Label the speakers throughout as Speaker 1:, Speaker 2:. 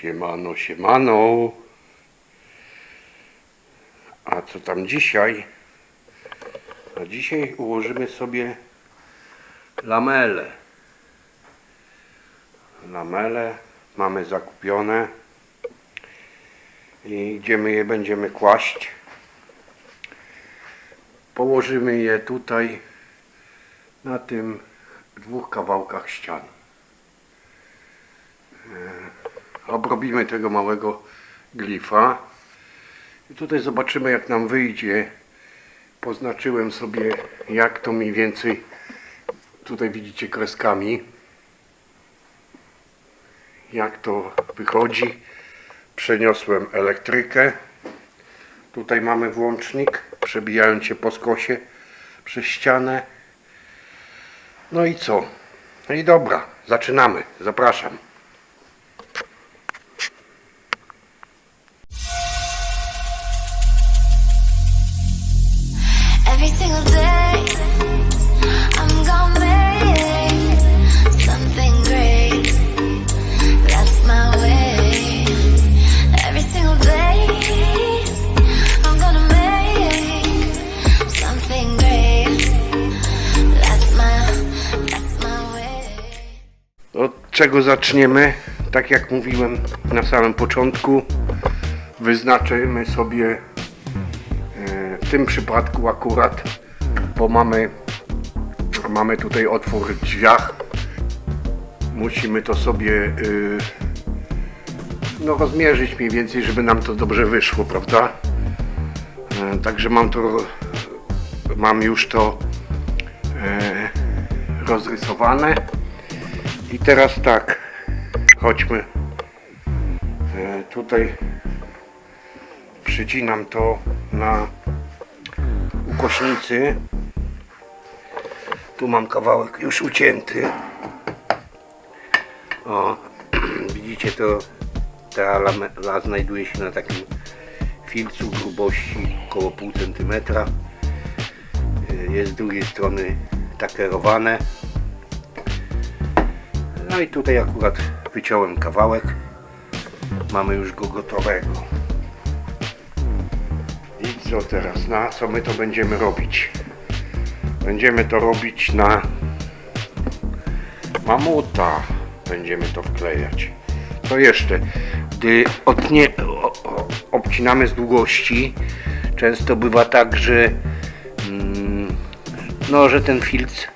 Speaker 1: Siemano, siemano. A co tam dzisiaj? A dzisiaj ułożymy sobie lamele. Lamele mamy zakupione i gdzie my je będziemy kłaść. Położymy je tutaj na tym dwóch kawałkach ścian. Obrobimy tego małego glifa. I tutaj zobaczymy jak nam wyjdzie. Poznaczyłem sobie jak to mniej więcej tutaj widzicie kreskami. Jak to wychodzi. Przeniosłem elektrykę. Tutaj mamy włącznik przebijając się po skosie przez ścianę. No i co? No i dobra zaczynamy. Zapraszam czego zaczniemy? Tak jak mówiłem na samym początku, wyznaczymy sobie tym przypadku akurat, bo mamy, mamy tutaj otwór w drzwiach, musimy to sobie y, no, rozmierzyć mniej więcej, żeby nam to dobrze wyszło, prawda? E, Także mam to, mam już to e, rozrysowane. I teraz tak, chodźmy. E, tutaj przycinam to na ukośnicy. Tu mam kawałek już ucięty. O, widzicie to, ta lamela znajduje się na takim filcu grubości około pół centymetra. E, Jest z drugiej strony takerowane. No i tutaj akurat wyciąłem kawałek. Mamy już go gotowego. Co teraz? Na co my to będziemy robić? Będziemy to robić na mamuta. Będziemy to wklejać. Co jeszcze? Gdy odnie, o, o, obcinamy z długości, często bywa tak, że mm, no, że ten filc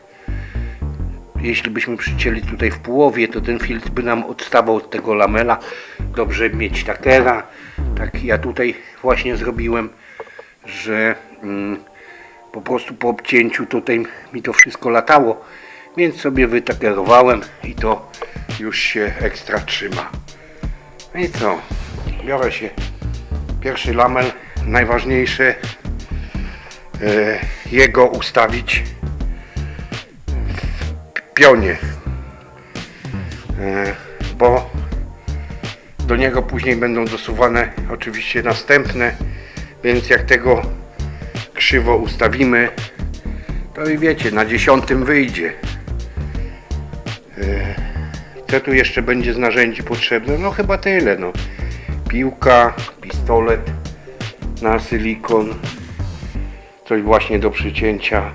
Speaker 1: jeśli byśmy przycięli tutaj w połowie, to ten filtr by nam odstawał od tego lamela. Dobrze mieć takera. Tak ja tutaj właśnie zrobiłem, że mm, po prostu po obcięciu tutaj mi to wszystko latało. Więc sobie wytakerowałem i to już się ekstra trzyma. No i co? Biorę się pierwszy lamel. Najważniejsze e, jego ustawić pionie. E, Bo do niego później będą dosuwane oczywiście następne, więc jak tego krzywo ustawimy, to i wiecie, na dziesiątym wyjdzie. E, Co tu jeszcze będzie z narzędzi potrzebne? No chyba tyle. No. Piłka, pistolet na silikon, coś właśnie do przycięcia.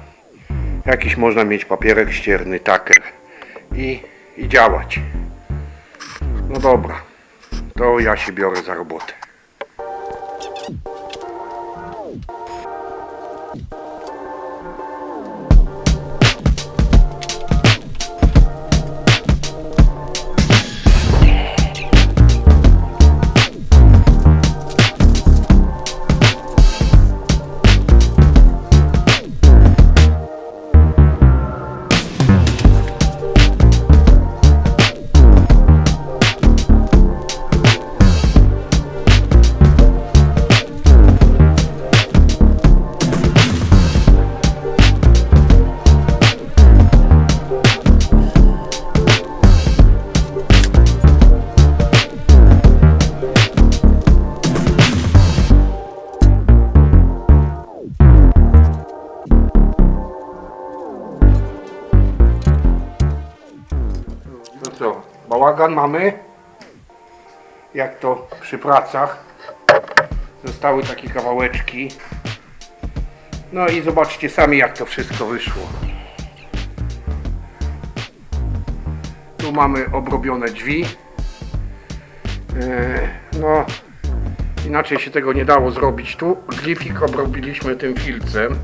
Speaker 1: Jakiś można mieć papierek ścierny, taker i, i działać. No dobra, to ja się biorę za robotę. Co, bałagan mamy? jak to przy pracach. Zostały takie kawałeczki. No i zobaczcie sami jak to wszystko wyszło. Tu mamy obrobione drzwi. E, No, inaczej się tego nie dało zrobić. Tu glifik obrobiliśmy tym filcem.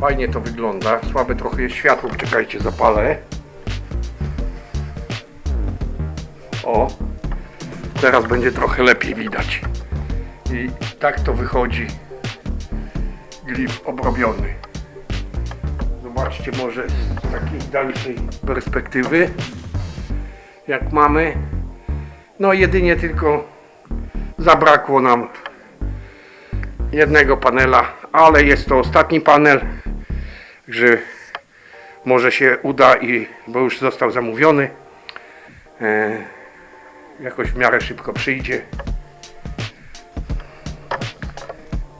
Speaker 1: Fajnie to wygląda. Słabe trochę jest światło. Czekajcie, zapalę. O, teraz będzie trochę lepiej widać. I tak to wychodzi. Glif obrobiony. Zobaczcie może z takiej dalszej perspektywy, jak mamy. No jedynie tylko zabrakło nam jednego panela, ale jest to ostatni panel, że może się uda i bo już został zamówiony. Jakoś w miarę szybko przyjdzie.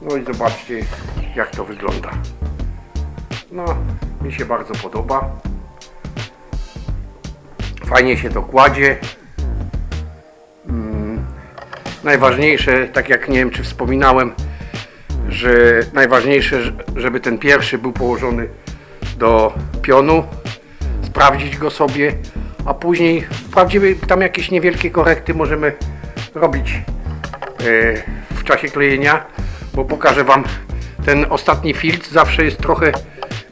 Speaker 1: No i zobaczcie jak to wygląda. No, mi się bardzo podoba. Fajnie się to kładzie. Mm, Najważniejsze, tak jak nie wiem czy wspominałem, że najważniejsze, żeby ten pierwszy był położony do pionu, sprawdzić go sobie, a później wprawdzie tam jakieś niewielkie korekty możemy robić e, w czasie klejenia, bo pokażę Wam ten ostatni filtr zawsze jest trochę,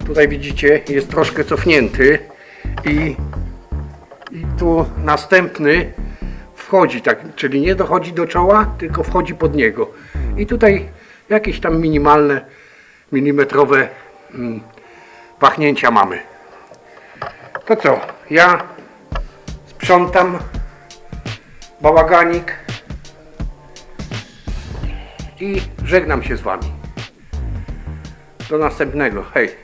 Speaker 1: tutaj widzicie, jest troszkę cofnięty i, i tu następny wchodzi tak, czyli nie dochodzi do czoła, tylko wchodzi pod niego. I tutaj jakieś tam minimalne, milimetrowe mm, pachnięcia mamy. To co? Ja sprzątam bałaganik i żegnam się z Wami. Do następnego. Hej.